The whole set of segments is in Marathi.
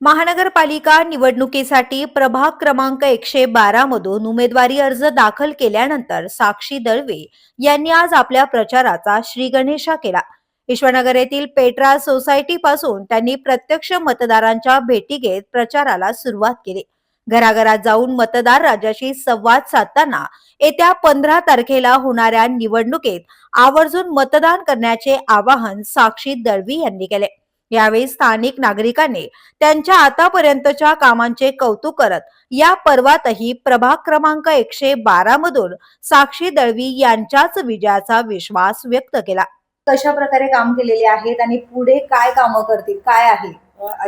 महानगरपालिका निवडणुकीसाठी प्रभाग क्रमांक एकशे बारा मधून उमेदवारी अर्ज दाखल केल्यानंतर साक्षी दळवे यांनी आज आपल्या प्रचाराचा श्रीगणेशा केला. ईश्वरनगर येथील पेट्रा सोसायटी पासून त्यांनी प्रत्यक्ष मतदारांच्या भेटी घेत प्रचाराला सुरुवात केली. घराघरात जाऊन मतदार राजाशी संवाद साधताना येत्या पंधरा तारखेला होणाऱ्या निवडणुकीत आवर्जून मतदान करण्याचे आवाहन साक्षी दळवी यांनी केले. यावेळी स्थानिक नागरिकांनी त्यांच्या आतापर्यंतच्या कामांचे कौतुक करत या पर्वातही प्रभाग क्रमांक एकशे बारा मधून साक्षी दळवी यांच्याच विजयाचा विश्वास व्यक्त केला. कशा प्रकारे काम केलेले आहेत आणि पुढे काय कामं करतील काय आहे?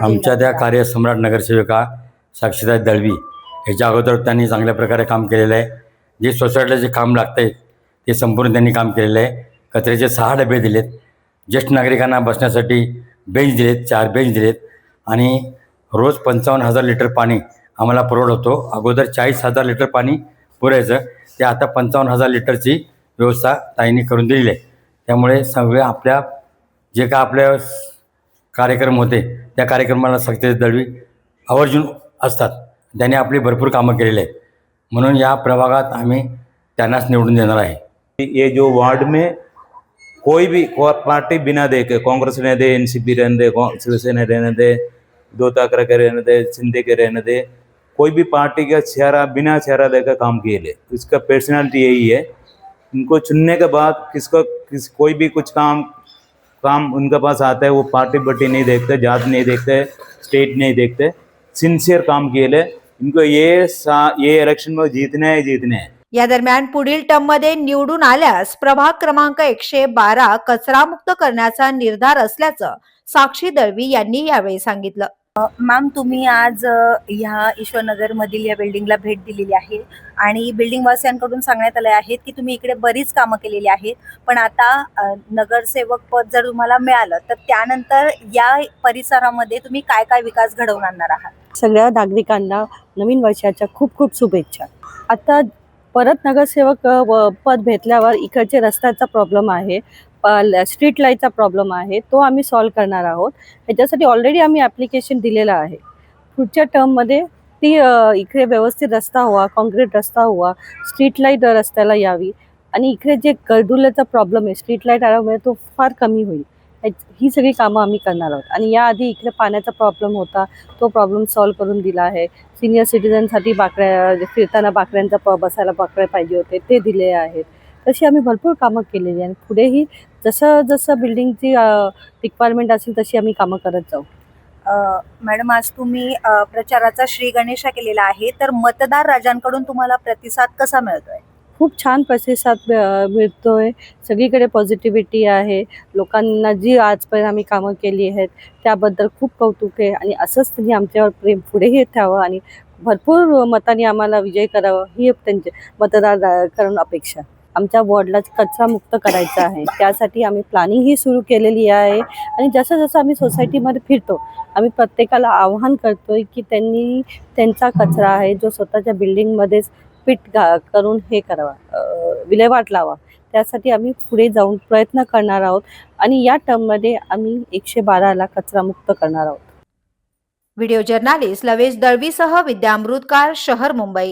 आमच्या त्या कार्यसम्राट नगरसेविका साक्षीदार दळवी ह्याच्या अगोदर त्यांनी चांगल्या प्रकारे काम केलेलं आहे. जे सोसायटीला जे काम लागतं आहे ते संपूर्ण त्यांनी काम केलेलं आहे. कचऱ्याचे सहा डबे दिलेत. ज्येष्ठ नागरिकांना बसण्यासाठी बेंच दिलेत चार बेंच दिलेत आणि रोज पंचावन्न हजार लिटर पाणी आम्हाला पुरवठा होतो. अगोदर चाळीस हजार लिटर पाणी पुरायचं ते आता पंचावन्न हजार लिटरची व्यवस्था ताईंनी करून दिलेली आहे. त्यामुळे सगळे आपल्या जे का आपल्या कार्यक्रम होते त्या कार्यक्रमाला सक्ती दळवी आवर्जून असतात. त्यांनी आपली भरपूर कामं केलेली आहेत. म्हणून या प्रभागात आम्ही त्यांनाच निवडून देणार आहे. ये जो वार्ड में कोई भी पार्टी बिना देखे, कांग्रेस रहने दे, एनसीपी रहने दे शिवसेना रहने दे, दो ताकरे के रहने दे, शिंदे के रहने दे, कोई भी पार्टी का चेहरा, बिना चेहरा देकर काम किए ले। इसका पर्सनैलिटी यही है। इनको चुनने के बाद किसको किस कोई भी कुछ काम काम उनके पास आता है, वो पार्टी बट्टी नहीं देखते, जात नहीं देखते स्टेट नहीं देखते सिंसियर काम किए ले। इनको ये सा ये इलेक्शन में जीतने है, जीतने हैं। या दरम्यान पुढील टर्ममध्ये निवडून आल्यास प्रभाग क्रमांक एकशे बारा कचरामुक्त करण्याचा निर्धार असल्याचं साक्षी दळवी यांनी यावेळी सांगितलं. मॅम तुम्ही आज ह्या ईश्वरनगर मधील या बिल्डिंगला भेट दिलेली आहे आणि बिल्डिंग वासियांकडून सांगण्यात आले आहेत की तुम्ही इकडे बरीच कामं केलेली आहेत. पण आता नगरसेवक पद जर तुम्हाला मिळालं तर त्यानंतर या परिसरामध्ये तुम्ही काय काय विकास घडवून आणणार आहात? सगळ्या नागरिकांना नवीन वर्षाच्या खूप खूप शुभेच्छा. आता परत नगरसेवक व- पद भेटल्यावर इकडचे रस्त्याचा प्रॉब्लेम आहे. स्ट्रीट लाईटचा प्रॉब्लेम आहे. तो आम्ही सॉल्व्ह करणार आहोत. ह्याच्यासाठी ऑलरेडी आम्ही ॲप्लिकेशन दिलेलं आहे. पुढच्या टर्ममध्ये ती इकडे व्यवस्थित रस्ता हवा कॉन्क्रीट रस्ता हवा स्ट्रीट लाइट रस्त्याला यावी. आणि इकडे जे गर्दुल्याचा प्रॉब्लेम आहे स्ट्रीट लाइट आल्यामुळे तो फार कमी होईल. ही सगळी कामं आम्ही करणार आहोत. आणि याआधी इकडे पाण्याचा प्रॉब्लेम होता. तो प्रॉब्लेम सॉल्व्ह करून दिला आहे. सिनियर सिटीजनसाठी बाकड्या फिरताना बाकड्यांचा प बसायला बाकड्या पाहिजे होते. ते दिले आहेत. तशी आम्ही भरपूर कामं केलेली आणि पुढेही जसं जसं बिल्डिंगची रिक्वायरमेंट असेल तशी आम्ही कामं करत जाऊ. मॅडम आज तुम्ही प्रचाराचा श्री गणेशा केलेला आहे. तर मतदार राजांकडून तुम्हाला प्रतिसाद कसा मिळतोय? खूप छान प्रतिसाद मिळतो आहे सगळीकडे पॉझिटिव्हिटी आहे. लोकांना जी आजपर्यंत आम्ही कामं केली आहेत त्याबद्दल खूप कौतुक आहे आणि असंच त्यांनी आमच्यावर प्रेम पुढेही ठेवावं आणि भरपूर मतांनी आम्हाला विजय करावा ही त्यांचे मतदार करून अपेक्षा. आमच्या वॉर्डला कचरा मुक्त करायचा आहे. त्यासाठी आम्ही प्लॅनिंगही सुरू केलेली आहे आणि जसं जसं आम्ही सोसायटीमध्ये फिरतो आम्ही प्रत्येकाला आव्हान करतोय की त्यांनी त्यांचा कचरा आहे जो स्वतःच्या बिल्डिंगमध्येच पीठ घा करून हे करावा विल्हेवाट लावा. त्यासाठी आम्ही पुढे जाऊन प्रयत्न करणार आहोत आणि या टर्ममध्ये आम्ही एकशे बाराला कचरामुक्त करणार आहोत. व्हिडिओ जर्नालिस्ट लवेश दळवीसह विद्या अमृतकार शहर मुंबई.